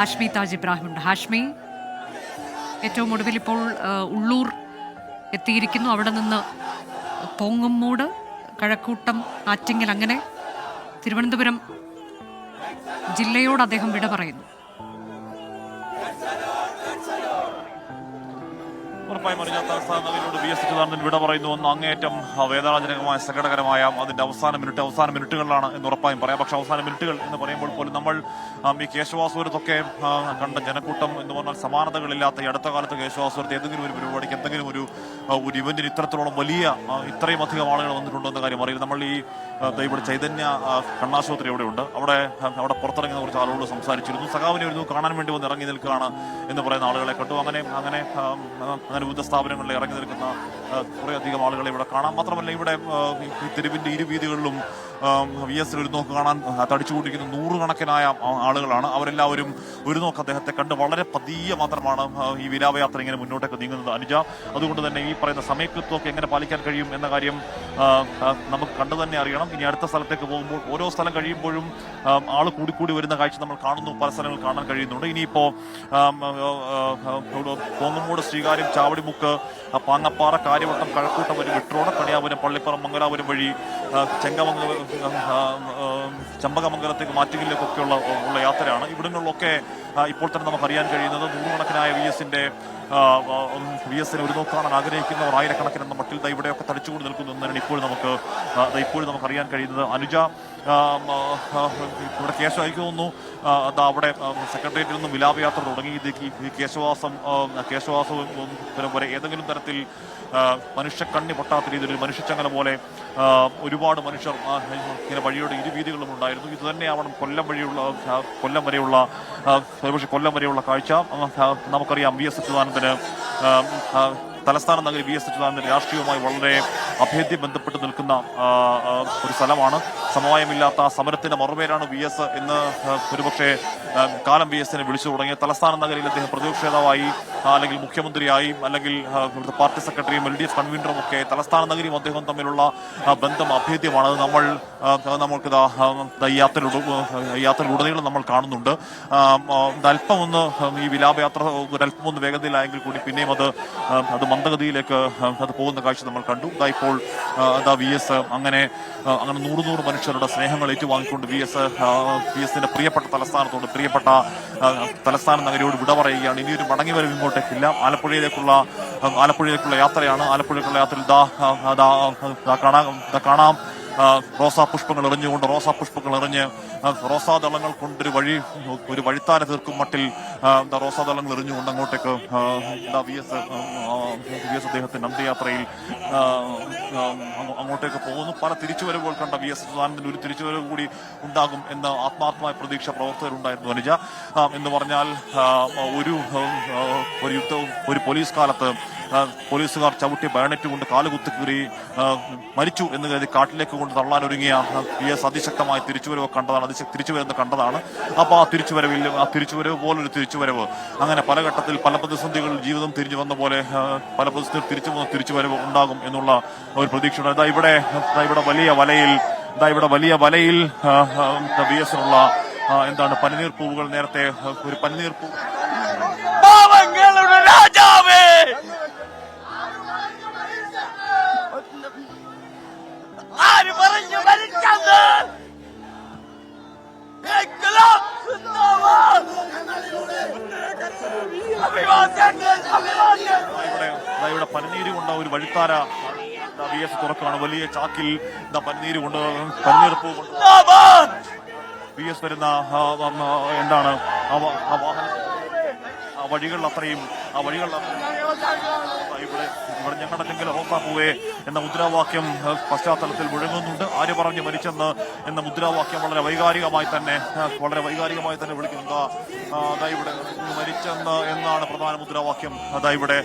ഹാഷ്മി താജ് ഇബ്രാഹിം ഉണ്ട് ഹാഷ്മി ഏറ്റവും ഒടുവിൽ ഇപ്പോൾ ഉള്ളൂർ എത്തിയിരിക്കുന്നു. അവിടെ നിന്ന് പോങ്ങുമ്മൂട് കഴക്കൂട്ടം ആറ്റിങ്ങൽ അങ്ങനെ തിരുവനന്തപുരം ജില്ലയോട് അദ്ദേഹം വിട പറയുന്നു. ഉറപ്പായും അറിഞ്ഞ തലസ്ഥാനങ്ങളിലൂടെ വി എസ് അച്യുതാനന്ദൻ വിട പറയുന്നു എന്ന് അങ്ങേയറ്റം വേദനാജനകമായ സങ്കടകരമായ അതിന്റെ അവസാന മിനിറ്റ് അവസാന മിനിറ്റുകളിലാണ് എന്ന് ഉറപ്പായും പറയാം. പക്ഷെ അവസാന മിനിറ്റുകൾ എന്ന് പറയുമ്പോൾ പോലും നമ്മൾ ഈ കേശവാസുരത്തൊക്കെ കണ്ട ജനക്കൂട്ടം എന്ന് പറഞ്ഞാൽ സമാനതകളില്ലാത്ത ഈ അടുത്ത കാലത്ത് കേശവാസുരത്ത് ഏതെങ്കിലും ഒരു പരിപാടിക്ക് എന്തെങ്കിലും ഒരു ഒരു ഇവന്റിന് ഇത്തരത്തിലുള്ള വലിയ ഇത്രയും അധികം ആളുകൾ വന്നിട്ടുണ്ടോ എന്ന കാര്യം അറിയില്ല. നമ്മൾ ഈ ഇവിടെ ചൈതന്യ കണ്ണാശുപത്രി എവിടെയുണ്ട് അവിടെ അവിടെ പുറത്തിറങ്ങുന്ന കുറച്ച് ആളുകളോട് സംസാരിച്ചിരുന്നു. സഖാവിനെ ഒരു കാണാൻ വേണ്ടി വന്ന് ഇറങ്ങി നിൽക്കുകയാണ് എന്ന് പറയുന്ന ആളുകളെ കണ്ടു. അങ്ങനെ അങ്ങനെ അങ്ങനെ വിവിധ സ്ഥാപനങ്ങളിൽ ഇറങ്ങി നിൽക്കുന്ന കുറേ അധികം ആളുകളെ ഇവിടെ കാണാം. മാത്രമല്ല ഇവിടെ തെരുവിന്റെ ഇരുവീതികളിലും വി എസ് ഒരു നോക്ക് കാണാൻ തടിച്ചുകൊണ്ടിരിക്കുന്ന നൂറുകണക്കിനായ ആളുകളാണ്. അവരെല്ലാവരും ഒരു നോക്ക് അദ്ദേഹത്തെ കണ്ട് വളരെ പതിയെ മാത്രമാണ് ഈ വിലാപയാത്ര ഇങ്ങനെ മുന്നോട്ടേക്ക് നീങ്ങുന്നത്. അനുജ അതുകൊണ്ട് തന്നെ ഈ പറയുന്ന സമയക്കൃത്വമൊക്കെ എങ്ങനെ പാലിക്കാൻ കഴിയും എന്ന കാര്യം നമുക്ക് കണ്ടു തന്നെ അറിയണം. ഇനി അടുത്ത സ്ഥലത്തേക്ക് പോകുമ്പോൾ ഓരോ സ്ഥലം കഴിയുമ്പോഴും ആൾ കൂടിക്കൂടി വരുന്ന കാഴ്ച നമ്മൾ കാണുന്നു. പല സ്ഥലങ്ങൾ കാണാൻ കഴിയുന്നുണ്ട്. ഇനിയിപ്പോ ആം, ആ, ആ, ആ, കോങ്ങമ്മൂട് ശ്രീകാര്യം ചാവടിമുക്ക് പാങ്ങപ്പാറ കാര്യവട്ടം കഴക്കൂട്ടം വഴി വിട്രോട് കണിയാപുരം പള്ളിപ്പുറം മംഗലാപുരം വഴി ചെങ്കമംഗ ചമ്പകമംഗലത്തേക്ക് മാറ്റുകലിലേക്കൊക്കെയുള്ള ഉള്ള യാത്രയാണ്. ആ, ഇപ്പോൾ തന്നെ നമുക്ക് അറിയാൻ കഴിയുന്നത് നൂറുകണക്കിനായ വി എസിന്റെ വി എസിനെ ഒരു നോക്ക് ആഗ്രഹിക്കുന്നവർ ആയിരക്കണക്കിന് എന്ന മട്ടിൽ ഇവിടെയൊക്കെ തടിച്ചുകൊണ്ട് നിൽക്കുന്നു എന്നാണ് ഇപ്പോൾ നമുക്ക് ഇപ്പോഴും ദാ ഇപ്പോൾ നമുക്ക് അറിയാൻ കഴിയുന്നത്. അനുജ ഇവിടെ കേശവ എനിക്ക് തോന്നുന്നു അവിടെ സെക്രട്ടേറിയറ്റിൽ നിന്നും വിലാപയാത്ര തുടങ്ങി. ഇത് കേശവാസം കേശവാസവും വരെ ഏതെങ്കിലും തരത്തിൽ മനുഷ്യ മനുഷ്യക്കണ്ണി പൊട്ടാത്ത രീതിയിൽ ഒരു മനുഷ്യച്ചങ്ങല പോലെ ഒരുപാട് മനുഷ്യർ ഇങ്ങനെ വഴിയുടെ ഇരുവീതികളും ഉണ്ടായിരുന്നു. ഇത് തന്നെയാവണം കൊല്ലം വഴിയുള്ള കൊല്ലം വരെയുള്ള ഒരുപക്ഷെ കൊല്ലം വരെയുള്ള കാഴ്ച. നമുക്കറിയാം വി എസ് അച്യുതാനന്ദന് തലസ്ഥാന നഗരി വി എസ് അച്യുതാനന്ദൻ രാഷ്ട്രീയവുമായി വളരെ അഭേദ്യ ബന്ധപ്പെട്ട് നിൽക്കുന്ന ഒരു സ്ഥലമാണ്. സമവായമില്ലാത്ത സമരത്തിന്റെ മറുപേരാണ് വി എസ് എന്ന് ഒരുപക്ഷെ കാലം വി എസിനെ വിളിച്ചു തുടങ്ങിയ തലസ്ഥാന നഗരിയിൽ അദ്ദേഹം പ്രതിപക്ഷ നേതാവായി അല്ലെങ്കിൽ മുഖ്യമന്ത്രിയായി അല്ലെങ്കിൽ ഇവിടുത്തെ പാർട്ടി സെക്രട്ടറിയും എൽ ഡി എഫ് കൺവീനറും ഒക്കെ തലസ്ഥാന നഗരിയും അദ്ദേഹം തമ്മിലുള്ള ബന്ധം അഭേദ്യമാണ്. നമ്മൾ നമ്മൾക്ക് യാത്രയിലുടനീളം നമ്മൾ കാണുന്നുണ്ട്. ആ, ആ, അല്പം ഒന്ന് ഈ വിലാപയാത്ര ഒരല്പമൊന്ന് വേഗതയിലായെങ്കിൽ കൂടി പിന്നെയും അത് അത് മന്ദഗതിയിലേക്ക് അത് പോകുന്ന കാഴ്ച നമ്മൾ കണ്ടു. ഇതാ ഇപ്പോൾ അതാ വി എസ് അങ്ങനെ അങ്ങനെ നൂറ് നൂറ് മനുഷ്യരുടെ സ്നേഹങ്ങൾ ഏറ്റുവാങ്ങിക്കൊണ്ട് വി എസ് വി എസിന്റെ പ്രിയപ്പെട്ട തലസ്ഥാനത്തോട് പ്രിയപ്പെട്ട തലസ്ഥാന നഗരിയോട് വിട പറയുകയാണ്. ഇനിയൊരു മടങ്ങി വരവ് ഇങ്ങോട്ടേക്കില്ല. ആലപ്പുഴയിലേക്കുള്ള ആലപ്പുഴയിലേക്കുള്ള യാത്രയാണ്. ആലപ്പുഴയിലേക്കുള്ള യാത്രയിൽ ദാ ദാ കാണാം ദാ കാണാം. ആ, റോസാ പുഷ്പങ്ങൾ എറിഞ്ഞുകൊണ്ട് റോസാ പുഷ്പങ്ങൾ എറിഞ്ഞ് ആ, റോസാ ദളങ്ങൾ കൊണ്ടൊരു വഴി ഒരു വഴിത്താര തീർക്കും മട്ടിൽ എന്താ റോസാ ദളങ്ങൾ എറിഞ്ഞുകൊണ്ട് അങ്ങോട്ടേക്ക് എന്താ വി എസ് വി എസ് അദ്ദേഹത്തിന്റെ അന്ത്യയാത്രയിൽ അങ്ങോട്ടേക്ക് പോകുന്നു. പല തിരിച്ചുവരവുകൾ കണ്ട വി എസ് സുധാനന്ദൻ ഒരു തിരിച്ചുവരവ് കൂടി ഉണ്ടാകും എന്ന ആത്മാർത്ഥമായ പ്രതീക്ഷ പ്രവർത്തകരുണ്ടായിരുന്നു അനുജ. എന്ന് പറഞ്ഞാൽ ഒരു ഒരു യുദ്ധവും ഒരു പോലീസ് കാലത്ത് പോലീസുകാർ ചവിട്ടി ബയണറ്റ് കൊണ്ട് കാലുകുത്തി കീറി മരിച്ചു എന്ന് കരുതി കാട്ടിലേക്ക് കൊണ്ട് തള്ളാൻ ഒരുങ്ങിയ പി എസ് അതിശക്തമായ തിരിച്ചുവരവ് കണ്ടതാണ് അതിശ തിരിച്ചുവരുന്ന കണ്ടതാണ്. അപ്പോൾ ആ തിരിച്ചുവരവിൽ ആ തിരിച്ചുവരവ് പോലൊരു തിരിച്ചുവരവ്. അങ്ങനെ പല ഘട്ടത്തിൽ പല പ്രതിസന്ധികളിൽ ജീവിതം തിരിഞ്ഞു വന്ന പോലെ പല പ്രതിസന്ധികൾ തിരിച്ചു വന്ന തിരിച്ചുവരവ് ഉണ്ടാകും എന്നുള്ള ഒരു പ്രതീക്ഷയുണ്ട്. അതാ ഇവിടെ ഇവിടെ വലിയ വലയിൽ ഇതാ ഇവിടെ വലിയ വലയിൽ വി എസിനുള്ള എന്താണ് പനിനീർ പൂവുകൾ നേരത്തെ ഒരു പനിനീർ പൂ പനിനീര് കൊണ്ട ഒരു വഴിത്താര വി എസ് തുറക്കാണ് വലിയ ചാക്കിൽ പനിനീര് കൊണ്ട് പനിനീർപ്പ് കൊണ്ട്. വി എസ് വരുന്ന എന്താണ്? ആ വാഹനം വഴികളിൽ അത്രയും ആ വഴികളിൽ ഇവിടെ ഇവിടെ ഞങ്ങളല്ലെങ്കിൽ ഹോക്കാക്കുവേ എന്ന മുദ്രാവാക്യം പശ്ചാത്തലത്തിൽ മുഴങ്ങുന്നുണ്ട്. ആര് പറഞ്ഞ് മരിച്ചെന്ന് എന്ന മുദ്രാവാക്യം വളരെ വൈകാരികമായി തന്നെ വളരെ വൈകാരികമായി തന്നെ വിളിക്കുന്നത് ഇവിടെ മരിച്ചെന്ന് എന്നാണ് പ്രധാന മുദ്രാവാക്യം. അതാ ഇവിടെ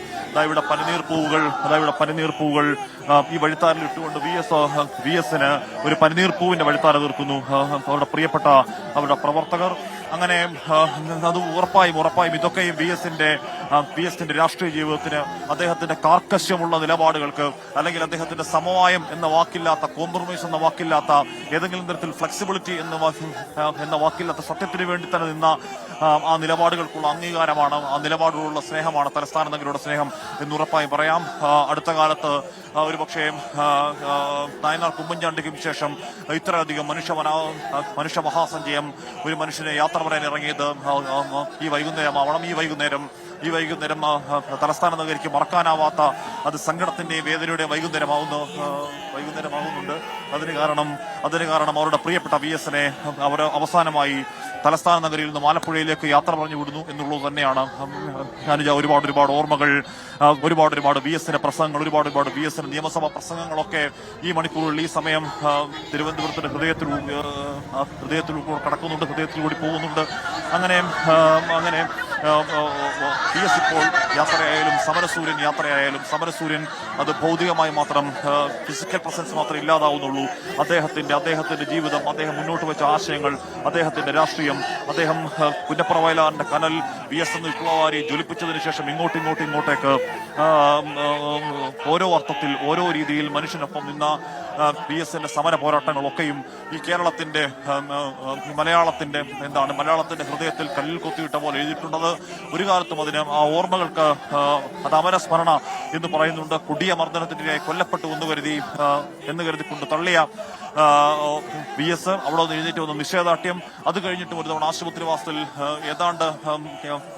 പനിനീർ പൂവുകൾ അതാ പനിനീർ പൂവുകൾ ഈ വഴിത്താരിൽ ഇട്ടുകൊണ്ട് വി എസ് വി എസിന് ഒരു പനിനീർ പൂവിന്റെ വഴിത്താര തീർക്കുന്നു. അവരുടെ പ്രിയപ്പെട്ട അവരുടെ പ്രവർത്തകർ അങ്ങനെ അത് ഉറപ്പായും ഉറപ്പായും ഇതൊക്കെയും വി എസിന്റെ വി എസിന്റെ രാഷ്ട്രീയ ജീവിതത്തിന് അദ്ദേഹത്തിന്റെ കാർക്കശ്യമുള്ള നിലപാടുകൾക്ക് അല്ലെങ്കിൽ അദ്ദേഹത്തിന്റെ സമവായം എന്ന വാക്കില്ലാത്ത കോംപ്രമൈസ് എന്ന വാക്കില്ലാത്ത ഏതെങ്കിലും തരത്തിൽ ഫ്ലെക്സിബിലിറ്റി എന്ന എന്ന വാക്കില്ലാത്ത സത്യത്തിന് വേണ്ടി തന്നെ നിന്ന ആ, നിലപാടുകൾക്കുള്ള അംഗീകാരമാണ് ആ നിലപാടുകളുള്ള സ്നേഹമാണ് തലസ്ഥാന നഗരിയുടെ സ്നേഹം എന്നുറപ്പായും പറയാം. അടുത്ത കാലത്ത് ഒരു പക്ഷേ നയനാർ കുമ്മൻചാണ്ടിക്കും ശേഷം ഇത്രയധികം മനുഷ്യ മനുഷ്യ മഹാസഞ്ചയം ഒരു മനുഷ്യനെ യാത്ര പറയാൻ ഇറങ്ങിയത് ഈ വൈകുന്നേരമാവണം. ഈ വൈകുന്നേരം ഈ വൈകുന്നേരം തലസ്ഥാന നഗരിക്ക് മറക്കാനാവാത്ത അത് സങ്കടത്തിന്റെയും വേദനയുടെയും വൈകുന്നേരമാവുന്നു വൈകുന്നേരമാവുന്നുണ്ട്. അതിന് കാരണം അതിന് കാരണം അവരുടെ പ്രിയപ്പെട്ട വി എസിനെ അവർ അവസാനമായി തലസ്ഥാന നഗരിയിൽ നിന്ന് ആലപ്പുഴയിലേക്ക് യാത്ര പറഞ്ഞു വിടുന്നു എന്നുള്ളത് തന്നെയാണ്. അനുജ ഒരുപാട് ഒരുപാട് ഓർമ്മകൾ ഒരുപാട് ഒരുപാട് വി എസിന്റെ പ്രസംഗങ്ങൾ ഒരുപാട് ഒരുപാട് വി എസിന്റെ നിയമസഭാ പ്രസംഗങ്ങളൊക്കെ ഈ മണിക്കൂറുകളിൽ ഈ സമയം തിരുവനന്തപുരത്തിന്റെ ഹൃദയത്തിൽ ഹൃദയത്തിൽ കടക്കുന്നുണ്ട് ഹൃദയത്തിലൂടെ പോകുന്നുണ്ട്. അങ്ങനെ അങ്ങനെ പി എസ് ഇപ്പോൾ യാത്രയായാലും സമരസൂര്യൻ യാത്രയായാലും സമരസൂര്യൻ അത് ഭൗതികമായി മാത്രം ഫിസിക്കൽ പ്രസൻസ് മാത്രം ഇല്ലാതാവുന്നുള്ളൂ. അദ്ദേഹത്തിന്റെ അദ്ദേഹത്തിന്റെ ജീവിതം അദ്ദേഹം മുന്നോട്ട് വെച്ച ആശയങ്ങൾ അദ്ദേഹത്തിന്റെ രാഷ്ട്രീയം അദ്ദേഹം പുന്നപ്ര വയലാറിന്റെ കനൽ വി എസ് എന്ന വിപ്ലവകാരി ജ്വലിപ്പിച്ചതിന് ശേഷം ഇങ്ങോട്ടും ഇങ്ങോട്ടും ഇങ്ങോട്ടേക്ക് ഓരോ അർത്ഥത്തിൽ ഓരോ രീതിയിൽ മനുഷ്യനൊപ്പം നിന്ന പി എസ് എന്റെ സമര പോരാട്ടങ്ങളൊക്കെയും ഈ കേരളത്തിന്റെ മലയാളത്തിന്റെ എന്താണ് മലയാളത്തിന്റെ ഹൃദയത്തിൽ കല്ലിൽ കൊത്തിയിട്ട പോലെ എഴുതിയിട്ടുള്ളത് ഒരു കാലത്തും അതിന് ആ ഓർമ്മകൾക്ക് അത് അമരസ്മരണ എന്ന് പറയുന്നുണ്ട്. കുടിയ മർദ്ദനത്തിനിടെ കൊല്ലപ്പെട്ടു എന്ന് കരുതി എന്ന് കരുതിക്കൊണ്ട് തള്ളിയ വി എസ് അവിടെ നിന്ന് എഴുന്നേറ്റ് വന്ന. നിഷേധാട്യം അത് കഴിഞ്ഞിട്ട് ഒരു തവണ ആശുപത്രി വാസത്തിൽ ഏതാണ്ട്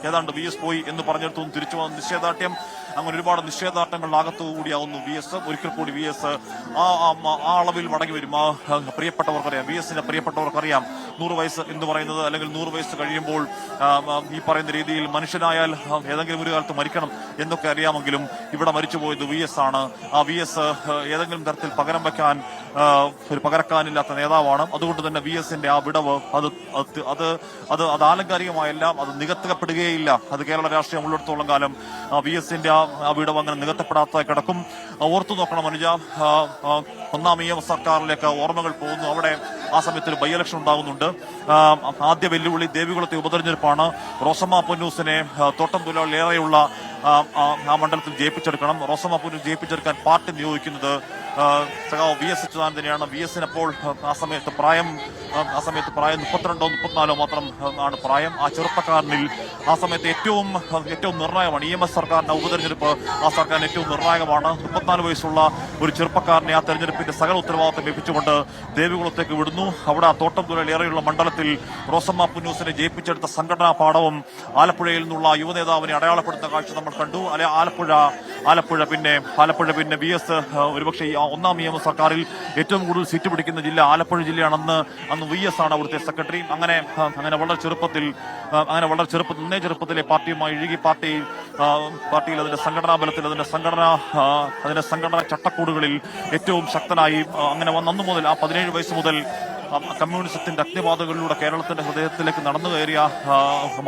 ഏതാണ്ട് വി എസ് പോയി എന്ന് പറഞ്ഞിടത്തു തിരിച്ചു വന്ന നിഷേധാട്യം അങ്ങനെ ഒരുപാട് നിഷേധാട്ടങ്ങളിനകത്തു കൂടിയാവുന്നു വി എസ്. ഒരിക്കൽ കൂടി വി എസ് ആ ആ- അളവിൽ മടങ്ങി വരും. ആ പ്രിയപ്പെട്ടവർക്കറിയാം. വി എസിന്റെ പ്രിയപ്പെട്ടവർക്കറിയാം. നൂറ് വയസ്സ് എന്ന് പറയുന്നത് അല്ലെങ്കിൽ നൂറ് വയസ്സ് കഴിയുമ്പോൾ ഈ പറയുന്ന രീതിയിൽ മനുഷ്യനായാൽ ഏതെങ്കിലും ഒരു കാലത്ത് മരിക്കണം എന്നൊക്കെ അറിയാമെങ്കിലും ഇവിടെ മരിച്ചുപോയത് വി എസ് ആണ്. ആ വി എസ് ഏതെങ്കിലും തരത്തിൽ പകരം വെക്കാൻ ആ, ഒരു പകരക്കാനില്ലാത്ത നേതാവാണ്. അതുകൊണ്ട് തന്നെ വി എസിന്റെ ആ വിടവ് അത് അത് അത് അത് ആലങ്കാരികമായെല്ലാം അത് നികത്തപ്പെടുകയില്ല. അത് കേരള രാഷ്ട്രീയം ഉള്ളിടത്തോളം കാലം വി എസിന്റെ ആ വിടവ് അങ്ങനെ നികത്തപ്പെടാത്ത കിടക്കും. ഓർത്തു നോക്കണം അനുജ. ഒന്നാം എം സർക്കാരിലേക്ക് ഓർമ്മകൾ പോകുന്നു. അവിടെ ആ സമയത്ത് ഒരു ബൈ ഉണ്ടാകുന്നുണ്ട് ആദ്യ വെല്ലുവിളി ദേവികുളത്തെ ഉപതെരഞ്ഞെടുപ്പാണ്. റോസമ്മ പൊന്നൂസിനെ തോട്ടം തൊഴിലാളികളേറെയുള്ള ആ, മണ്ഡലത്തിൽ ജയിപ്പിച്ചെടുക്കണം. റോസമ്മ പൊന്നൂസ് ജയിപ്പിച്ചെടുക്കാൻ പാർട്ടി നിയോഗിക്കുന്നത് സഖാവ് വി എസ് അച്യുതാനന്ദനെയാണ്. വി എസിന് അപ്പോൾ ആ സമയത്ത് പ്രായം ആ, സമയത്ത് പ്രായം മുപ്പത്തിരണ്ടോ മുപ്പത്തിനാലോ മാത്രം ആണ് പ്രായം. ആ ചെറുപ്പക്കാരനിൽ ആ സമയത്ത് ഏറ്റവും ഏറ്റവും നിർണായകമാണ്. ഇ എം എസ് സർക്കാരിന്റെ ഉപതെരഞ്ഞെടുപ്പ് ആ സർക്കാരിന് ഏറ്റവും നിർണായകമാണ്. മുപ്പത്തിനാല് വയസ്സുള്ള ഒരു ചെറുപ്പക്കാരനെ ആ തെരഞ്ഞെടുപ്പിന്റെ സകല ഉത്തരവാദിത്തം ലഭിച്ചുകൊണ്ട് ദേവികുളത്തേക്ക് വിടുന്നു. അവിടെ ആ തോട്ടം തുലയിലേറെയുള്ള മണ്ഡലത്തിൽ റോസമ്മ പുന്നൂസിനെ ജയിപ്പിച്ചെടുത്ത സംഘടനാ പാഠവും ആലപ്പുഴയിൽ നിന്നുള്ള യുവനേതാവിനെ അടയാളപ്പെടുത്തുന്ന കാഴ്ച നമ്മൾ കണ്ടു. അല്ലെ ആലപ്പുഴ ആലപ്പുഴ പിന്നെ ആലപ്പുഴ പിന്നെ വി എസ് ഒരുപക്ഷെ ഒന്നാം നിയമസർക്കാരിൽ ഏറ്റവും കൂടുതൽ സീറ്റ് പിടിക്കുന്ന ജില്ല ആലപ്പുഴ ജില്ലയാണെന്ന് അന്ന് വി എസ് ആണ് അവിടുത്തെ സെക്രട്ടറി. അങ്ങനെ അങ്ങനെ വളരെ ചെറുപ്പത്തിൽ അങ്ങനെ വളരെ ചെറുപ്പത്തിൽ നന്നേ ചെറുപ്പത്തിലെ പാർട്ടിയുമായി ഇഴുകി പാർട്ടി പാർട്ടിയിൽ അതിന്റെ സംഘടനാ ബലത്തിൽ അതിന്റെ സംഘടനാ അതിന്റെ സംഘടനാ ചട്ടക്കൂടുകളിൽ ഏറ്റവും ശക്തനായി അങ്ങനെ വന്നു മുതൽ ആ പതിനേഴ് വയസ്സ് മുതൽ കമ്മ്യൂണിസത്തിന്റെ അഗ്നിപാതകളിലൂടെ കേരളത്തിന്റെ ഹൃദയത്തിലേക്ക് നടന്നു കയറിയ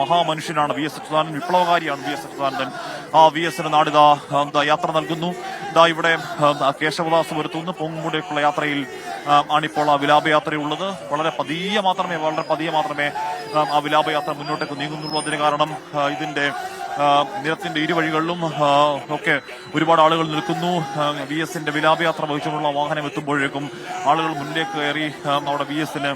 മഹാമനുഷ്യനാണ് വി എസ് അച്യുതാനന്ദൻ വിപ്ലവകാരിയാണ് വി എസ് അച്യുതാനന്ദൻ. ആ വി എസിന് നാടിതാ എന്താ യാത്ര നൽകുന്നു. ഇതാ ഇവിടെ കേശവദാസ് വരുത്തുന്നു പൊങ്ങുമുടേക്കുള്ള യാത്രയിൽ ആണിപ്പോൾ ആ വിലാപയാത്രയുള്ളത്. വളരെ പതിയെ മാത്രമേ വളരെ പതിയെ മാത്രമേ ആ, വിലാപയാത്ര മുന്നോട്ടേക്ക് നീങ്ങുന്നുള്ളൂ. അതിന് കാരണം ഇതിന്റെ നിരത്തിന്റെ ഇരുവഴികളിലും ഒക്കെ ഒരുപാട് ആളുകൾ നിൽക്കുന്നു. വി എസിന്റെ വിലാപയാത്ര വഹിച്ചുകൊണ്ടുള്ള വാഹനം എത്തുമ്പോഴേക്കും ആളുകൾ മുന്നിലേക്ക് കയറി അവിടെ വി എസിന്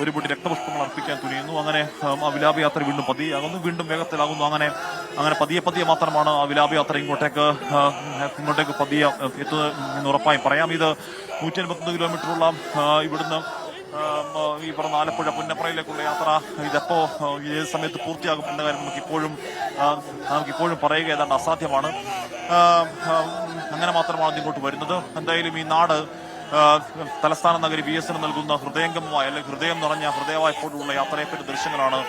ഒരു രക്തപുഷ്പങ്ങൾ അർപ്പിക്കാൻ തുനിയുന്നു. അങ്ങനെ ആ, വിലാപയാത്ര വീണ്ടും പതിയാകുന്നു. വീണ്ടും വേഗത്തിലാകുന്നു. അങ്ങനെ അങ്ങനെ പതിയെ പതിയെ മാത്രമാണ് ആ വിലാപയാത്ര ഇങ്ങോട്ടേക്ക് ഇങ്ങോട്ടേക്ക് പതിയെ എത്തുന്നത് എന്ന് ഉറപ്പായും പറയാം. ഇത് നൂറ്റി അൻപത്തൊന്ന് കിലോമീറ്ററുള്ള ഇവിടുന്ന് ഈ പറഞ്ഞ ആലപ്പുഴ പുന്നപ്രയിലേക്കുള്ള യാത്ര ഇതെപ്പോ ഏത് സമയത്ത് പൂർത്തിയാകും എന്ന കാര്യം നമുക്ക് ഇപ്പോഴും ആ, നമുക്ക് ഇപ്പോഴും പറയുക ഏതാണ്ട് അസാധ്യമാണ്. അങ്ങനെ മാത്രമാണ് ഇങ്ങോട്ട് വരുന്നത്. എന്തായാലും ഈ നാട് തലസ്ഥാന നഗരി വി എസിന് നൽകുന്ന ഹൃദയംഗമമായ അല്ലെങ്കിൽ ഹൃദയം നിറഞ്ഞ ഹൃദയവായ്പോടുള്ള യാത്രയെപ്പറ്റി ദൃശ്യങ്ങളാണ്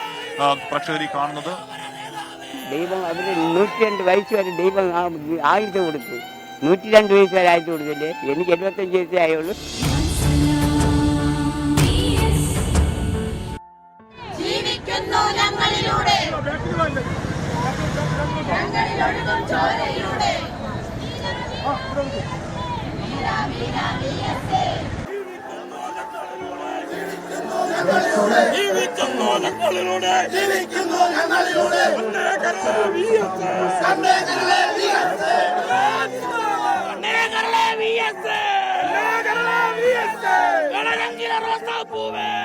പ്രക്ഷകരി കാണുന്നത്. ദൈവം അവർ നൂറ്റി രണ്ട് വയസ്സ് വരെ ദൈവം ആയുധ കൊടുത്തു. നൂറ്റി രണ്ട് വയസ്സ് വരെ ആയുധ കൊടുത്തില്ലേ? എനിക്ക് എഴുപത്തഞ്ച് വയസ്സേ ആയുള്ളൂ. നീരൊഴുകും ചോരയിലൂടെ ജീവിക്കുന്നു ഞങ്ങളിലൂടെ ജീവിക്കുന്നു ഞങ്ങളിലൂടെ പൂവേ